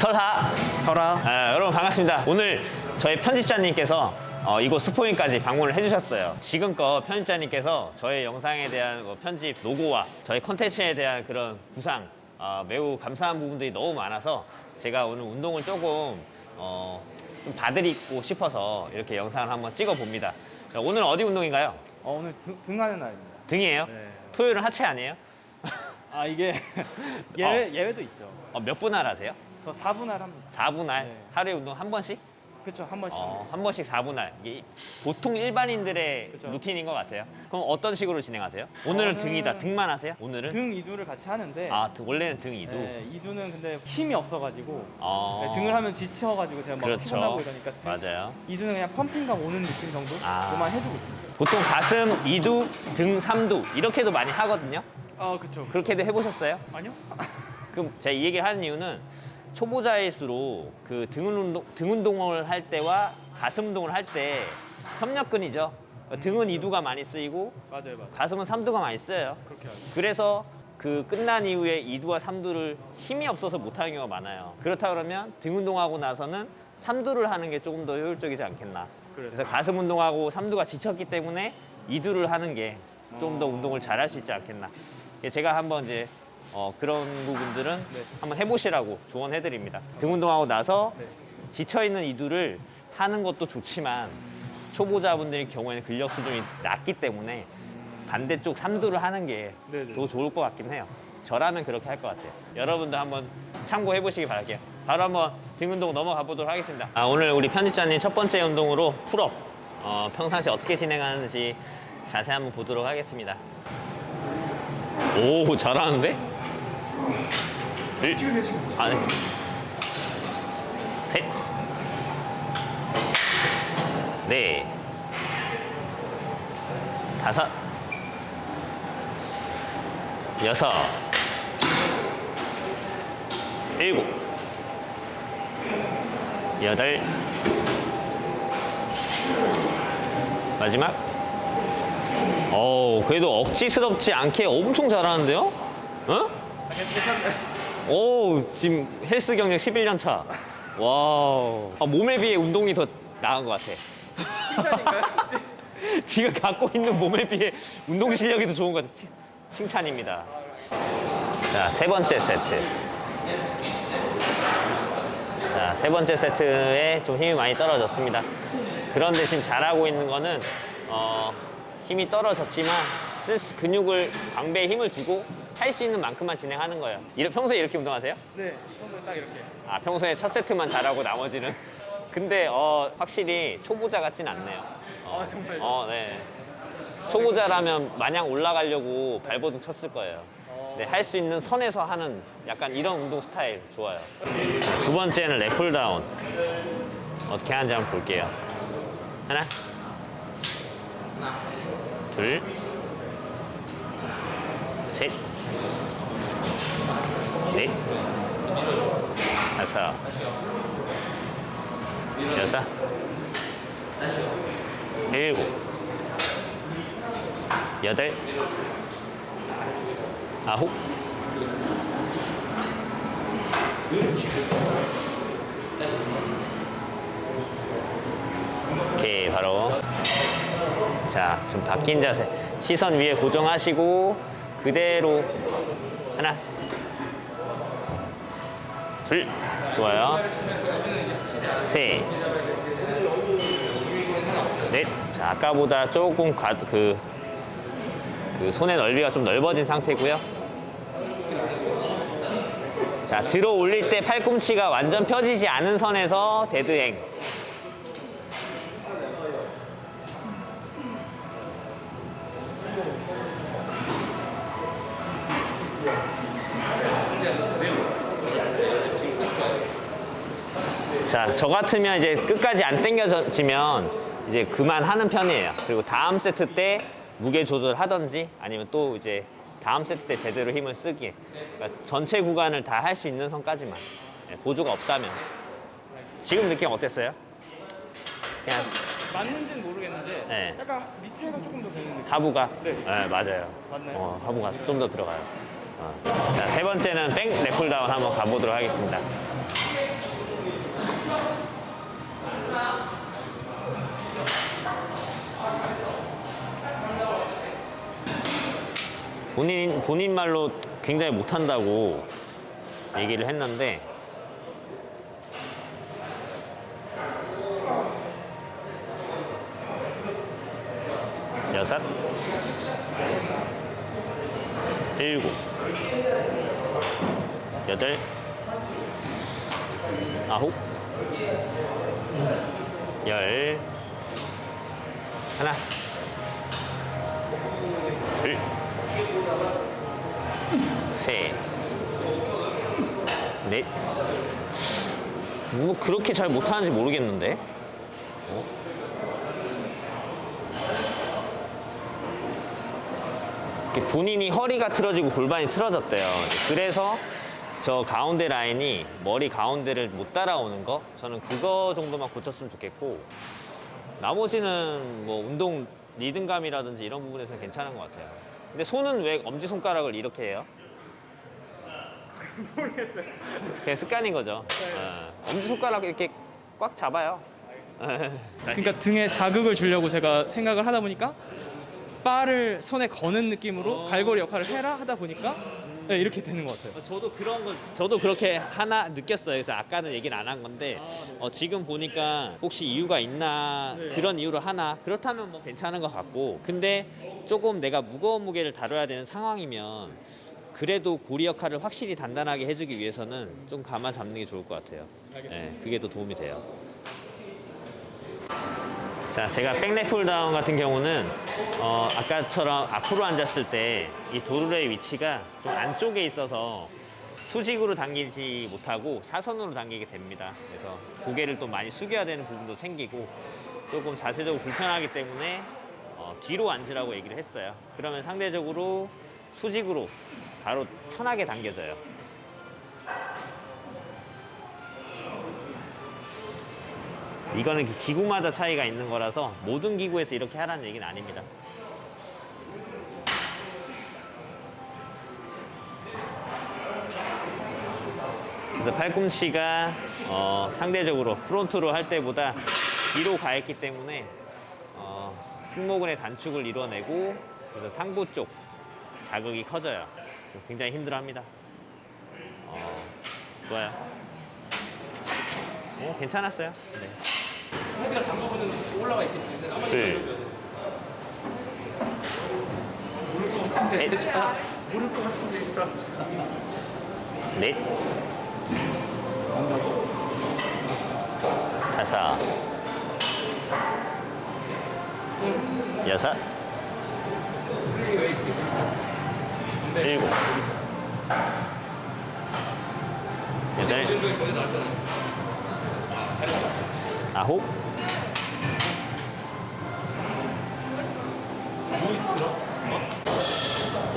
설하 설아. 아, 여러분 반갑습니다. 오늘 저희 편집자님께서 어, 이곳 스포인까지 방문을 해주셨어요. 지금껏 편집자님께서 저희 영상에 대한 뭐 편집 노고와 저희 컨텐츠에 대한 그런 구상 어, 매우 감사한 부분들이 너무 많아서 제가 오늘 운동을 조금 어, 좀 봐드리고 싶어서 이렇게 영상을 한번 찍어 봅니다. 오늘 어디 운동인가요? 어, 오늘 등, 등하는 날입니다. 등이에요? 네. 토요일은 하체 아니에요? 아 이게 예외 예외도 있죠. 어, 몇 분할 하세요? 저 4분할 합니다. 4분할? 네. 하루에 운동 한 번씩? 그렇죠 한 번씩. 어. 한 번씩 4분할. 이게 보통 일반인들의 그쵸. 루틴인 것 같아요. 그럼 어떤 식으로 진행하세요? 오늘은 저는 등이다. 등만 하세요? 오늘은? 등 이두를 같이 하는데. 아, 등- 원래는 등 이두. 네, 이두는 근데 힘이 없어가지고 어. 네, 등을 하면 지쳐가지고 제가 막 그렇죠. 피곤하고 이러니까 등, 맞아요. 이두는 그냥 펌핑감 오는 느낌 정도? 아. 해주고 있습니다. 보통 가슴 2두, 등 3두 이렇게도 많이 하거든요. 아 그렇죠. 그렇게도 해보셨어요? 아니요? 그럼 제가 이 얘기를 하는 이유는 초보자일수록 그 등 운동, 등 운동을 할 때와 가슴 운동을 할 때 협력근이죠. 등은 2두가 많이 쓰이고 맞아요 맞아요. 가슴은 3두가 많이 쓰여요. 그렇게 하죠. 그래서 그 끝난 이후에 2두와 3두를 힘이 없어서 못하는 경우가 많아요. 그렇다 그러면 등 운동하고 나서는 3두를 하는 게 조금 더 효율적이지 않겠나. 그래서 그래서 가슴 운동하고 3두가 지쳤기 때문에 2두를 하는 게 좀더 어. 운동을 잘 할 수 있지 않겠나. 예, 제가 한번 이제 어, 그런 부분들은 네. 한번 해보시라고 조언해드립니다. 등 운동하고 나서 네. 지쳐있는 이두를 하는 것도 좋지만 초보자분들의 경우에는 근력 수준이 낮기 때문에 반대쪽 3두를 하는 게더 네네. 좋을 것 같긴 해요. 저라면 그렇게 할 것 같아요. 여러분도 한번 참고해 보시기 바랄게요. 바로 한번 등 운동 넘어가 보도록 하겠습니다. 아, 오늘 우리 편집자님 첫 번째 운동으로 풀업. 어, 평상시 어떻게 진행하는지 자세히 한번 보도록 하겠습니다. 오, 잘하는데? 둘, 아, 네. 셋, 넷, 다섯, 여섯, 일곱, 여덟, 마지막. 어, 그래도 억지스럽지 않게 엄청 잘하는데요? 어? 오, 지금 헬스 경력 11년 차. 와우. 아, 몸에 비해 운동이 더 나은 것 같아. 지금 갖고 있는 몸에 비해 운동 실력이 더 좋은 것 같아. 칭- 칭찬입니다. 자, 세 번째 세트. 자, 세 번째 세트에 좀 힘이 많이 떨어졌습니다. 그런데 지금 잘하고 있는 거는, 어, 힘이 떨어졌지만, 쓸 수- 근육을, 광배에 힘을 주고 할 수 있는 만큼만 진행하는 거예요. 이렇게, 평소에 이렇게 운동하세요? 네. 평소에 딱 이렇게. 아, 평소에 첫 세트만 잘하고 나머지는. 근데, 어, 확실히 초보자 같진 않네요. 어, 아, 정말요? 어, 네. 초보자라면 마냥 올라가려고 발버둥 쳤을 거예요. 네, 할 수 있는 선에서 하는 약간 이런 운동 스타일 좋아요. 자, 두 번째는 랩풀 다운. 어떻게 하는지 한번 볼게요. 하나, 둘, 셋, 넷, 다섯, 여섯, 일곱, 여덟, 아홉, 오케이 바로. 자 좀 바뀐 자세. 시선 위에 고정하시고 그대로 하나 둘 좋아요 셋 넷. 자, 아까보다 조금 가, 그, 그 손의 넓이가 좀 넓어진 상태고요. 자, 들어 올릴 때 팔꿈치가 완전 펴지지 않은 선에서 데드행. 자, 저 같으면 이제 끝까지 안 당겨지면 이제 그만하는 편이에요. 그리고 다음 세트 때 무게 조절하든지 아니면 또 이제 다음 세트 때 제대로 힘을 쓰기. 그러니까 전체 구간을 다 할 수 있는 선까지만. 예, 보조가 없다면. 지금 느낌 어땠어요? 그냥 맞는지는 모르겠는데 네. 약간 밑에가 조금 더 되는 느낌. 하부가? 네. 맞아요. 맞나요? 어, 하부가 좀 더 들어가요. 어. 자, 세 번째는 백 랩풀다운 한번 가보도록 하겠습니다. 본인, 본인 말로 굉장히 못한다고 얘기를 했는데 여섯 일곱 여덟 아홉 열 하나 둘 셋, 넷. 뭐 그렇게 잘 못하는지 모르겠는데. 어? 본인이 허리가 틀어지고 골반이 틀어졌대요. 그래서 저 가운데 라인이 머리 가운데를 못 따라오는 거 저는 그거 정도만 고쳤으면 좋겠고 나머지는 뭐 운동 리듬감이라든지 이런 부분에서 는 괜찮은 것 같아요. 근데 손은 왜 엄지 손가락을 이렇게 해요? 모르겠어요. 그냥 습관인 거죠. 어, 엄지 손가락 이렇게 꽉 잡아요. 그러니까 등에 자극을 주려고 제가 생각을 하다 보니까 바를 손에 거는 느낌으로 어. 갈고리 역할을 해라 하다 보니까 네, 이렇게 되는 것 같아요. 어, 저도 그런 거 저도 그렇게 하나 느꼈어요. 그래서 아까는 얘기는 안 한 건데 어, 지금 보니까 혹시 이유가 있나 네. 그런 이유로 하나 그렇다면 뭐 괜찮은 것 같고 근데 조금 내가 무거운 무게를 다뤄야 되는 상황이면 그래도 고리 역할을 확실히 단단하게 해주기 위해서는 좀 감아 잡는 게 좋을 것 같아요. 네, 그게 더 도움이 돼요. 자, 제가 백렉 폴다운 같은 경우는 어, 아까처럼 앞으로 앉았을 때 이 도르의 위치가 좀 안쪽에 있어서 수직으로 당기지 못하고 사선으로 당기게 됩니다. 그래서 고개를 또 많이 숙여야 되는 부분도 생기고 조금 자세적으로 불편하기 때문에 어, 뒤로 앉으라고 얘기를 했어요. 그러면 상대적으로 수직으로 바로 편하게 당겨져요. 이거는 기- 기구마다 차이가 있는 거라서 모든 기구에서 이렇게 하라는 얘기는 아닙니다. 그래서 팔꿈치가 어, 상대적으로 프론트로 할 때보다 뒤로 가 있기 때문에 어, 승모근의 단축을 이뤄내고 그래서 상부 쪽 자극이 커져요. 굉장히 힘들어합니다. 어, 좋아요. 어, 괜찮았어요. 네. 헤드가 당겨보면 올라가 있겠지. 근데 아마 둘, 모를 것 같은데. 셋, 모를 것 같은데 이 사람. 넷, 다섯, 여섯, 일곱, 여덟, 전에 나왔잖아요. 아홉,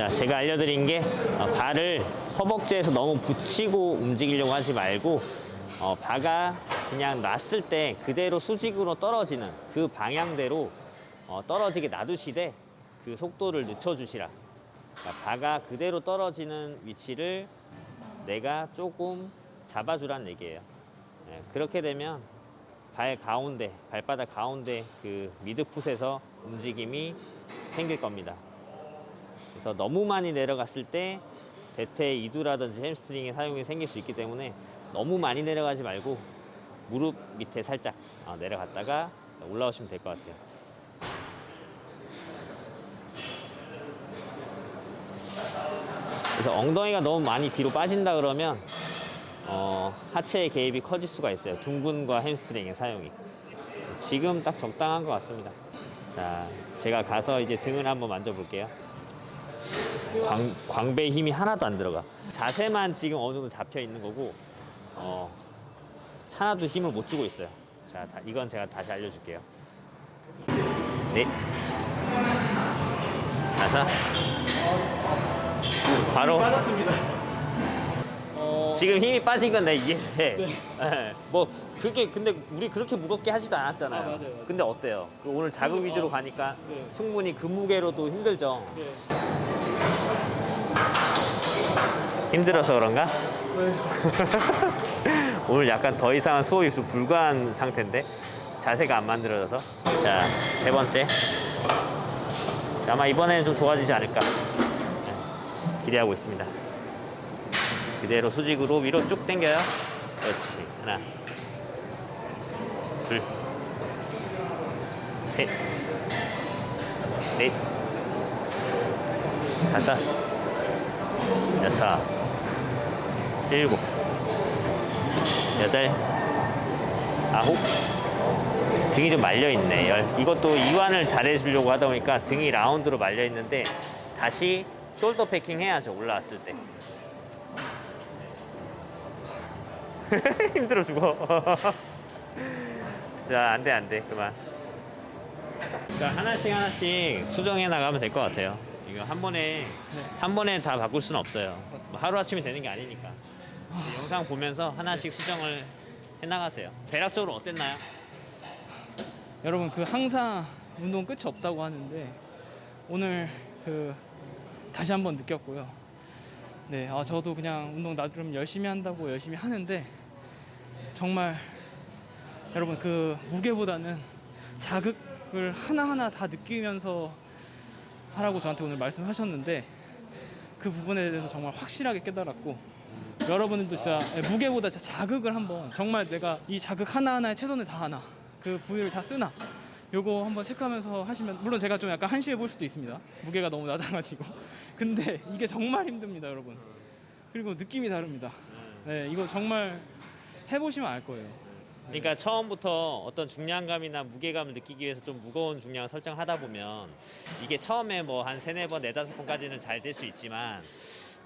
자, 제가 알려드린 게 어, 발을 허벅지에서 너무 붙이고 움직이려고 하지 말고 어, 바가 그냥 놨을 때 그대로 수직으로 떨어지는 그 방향대로 어, 떨어지게 놔두시되 그 속도를 늦춰주시라. 그러니까 바가 그대로 떨어지는 위치를 내가 조금 잡아주라는 얘기예요. 예, 그렇게 되면 발 가운데, 발바닥 가운데 그 미드풋에서 움직임이 생길 겁니다. 그래서 너무 많이 내려갔을 때 대퇴 이두라든지 햄스트링의 사용이 생길 수 있기 때문에 너무 많이 내려가지 말고 무릎 밑에 살짝 어, 내려갔다가 올라오시면 될 것 같아요. 그래서 엉덩이가 너무 많이 뒤로 빠진다 그러면 어, 하체의 개입이 커질 수가 있어요. 둥근과 햄스트링의 사용이. 지금 딱 적당한 것 같습니다. 자, 제가 가서 이제 등을 한번 만져볼게요. 광, 광배에 힘이 하나도 안 들어가. 자세만 지금 어느 정도 잡혀 있는 거고, 어, 하나도 힘을 못 주고 있어요. 자, 다- 이건 제가 다시 알려줄게요. 네. 다섯. 바로. 어, 지금 힘이 빠진 건 내가 이해해. 예. 뭐 그게 근데 우리 그렇게 무겁게 하지도 않았잖아요. 아, 맞아요, 맞아요. 근데 어때요? 그 오늘 자극 위주로 가니까 네. 충분히 그 무게로도 힘들죠. 네. 힘들어서 그런가? 오늘 약간 더 이상은 수업이 좀 불가한 상태인데 자세가 안 만들어져서 자 세 번째 자, 아마 이번에는 좀 좋아지지 않을까 네. 기대하고 있습니다. 그대로 수직으로 위로 쭉 당겨요. 그렇지. 하나, 둘, 셋, 넷, 다섯, 여섯, 일곱, 여덟, 아홉. 등이 좀 말려 있네. 열. 이것도 이완을 잘 해주려고 하다 보니까 등이 라운드로 말려 있는데 다시 숄더 패킹 해야죠. 올라왔을 때. 힘들어 죽어. 자, 안 돼, 안 돼. 그만. 그러니까 하나씩 하나씩 수정해 나가면 될 것 같아요. 이거 한 번에 한 번에 다 바꿀 수는 없어요. 뭐 하루 아침에 되는 게 아니니까. 영상 보면서 하나씩 수정을 해 나가세요. 대략적으로 어땠나요? 여러분 그 항상 운동 끝이 없다고 하는데 오늘 그 다시 한번 느꼈고요. 네, 아 저도 그냥 운동 나름 열심히 한다고 열심히 하는데 정말 여러분 그 무게보다는 자극을 하나하나 다 느끼면서 하라고 저한테 오늘 말씀하셨는데 그 부분에 대해서 정말 확실하게 깨달았고 여러분들도 진짜 무게보다 자극을 한번 정말 내가 이 자극 하나하나에 최선을 다하나 그 부위를 다 쓰나 요거 한번 체크하면서 하시면 물론 제가 좀 약간 한심해 보일 수도 있습니다. 무게가 너무 낮아가지고. 근데 이게 정말 힘듭니다 여러분. 그리고 느낌이 다릅니다. 네 이거 정말 해보시면 알 거예요. 그러니까 처음부터 어떤 중량감이나 무게감을 느끼기 위해서 좀 무거운 중량을 설정하다 보면 이게 처음에 뭐 한 세네 번, 네다섯 번까지는 잘 될 수 있지만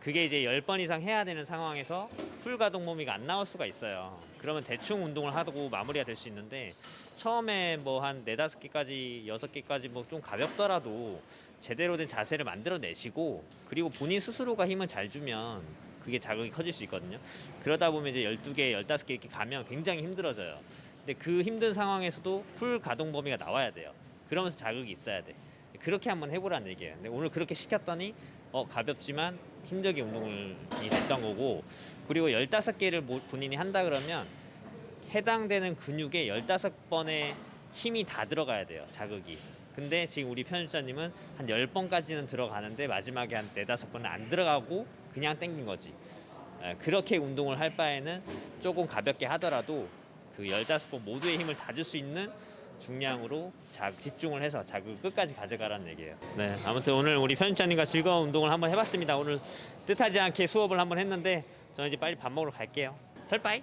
그게 이제 열번 이상 해야 되는 상황에서 풀 가동 범위가 안 나올 수가 있어요. 그러면 대충 운동을 하고 마무리가 될 수 있는데 처음에 뭐 한 네다섯 개까지 여섯 개까지 뭐 좀 가볍더라도 제대로 된 자세를 만들어 내시고 그리고 본인 스스로가 힘을 잘 주면 그게 자극이 커질 수 있거든요. 그러다 보면 이제 12개, 15개 이렇게 가면 굉장히 힘들어져요. 근데 그 힘든 상황에서도 풀 가동 범위가 나와야 돼요. 그러면서 자극이 있어야 돼. 그렇게 한번 해보라는 얘기예요. 근데 오늘 그렇게 시켰더니 어 가볍지만 힘들게 운동이 됐던 거고 그리고 15개를 본인이 한다 그러면 해당되는 근육에 15번의 힘이 다 들어가야 돼요. 자극이. 근데 지금 우리 편집자님은 한 10번까지는 들어가는데 마지막에 한 4, 5번은 안 들어가고 그냥 땡긴 거지. 에, 그렇게 운동을 할 바에는 조금 가볍게 하더라도 그 15번 모두의 힘을 다 줄 수 있는 중량으로 자, 집중을 해서 자극을 끝까지 가져가라는 얘기예요. 네, 아무튼 오늘 우리 편집자님과 즐거운 운동을 한번 해봤습니다. 오늘 뜻하지 않게 수업을 한번 했는데 저는 이제 빨리 밥 먹으러 갈게요. 설빠이.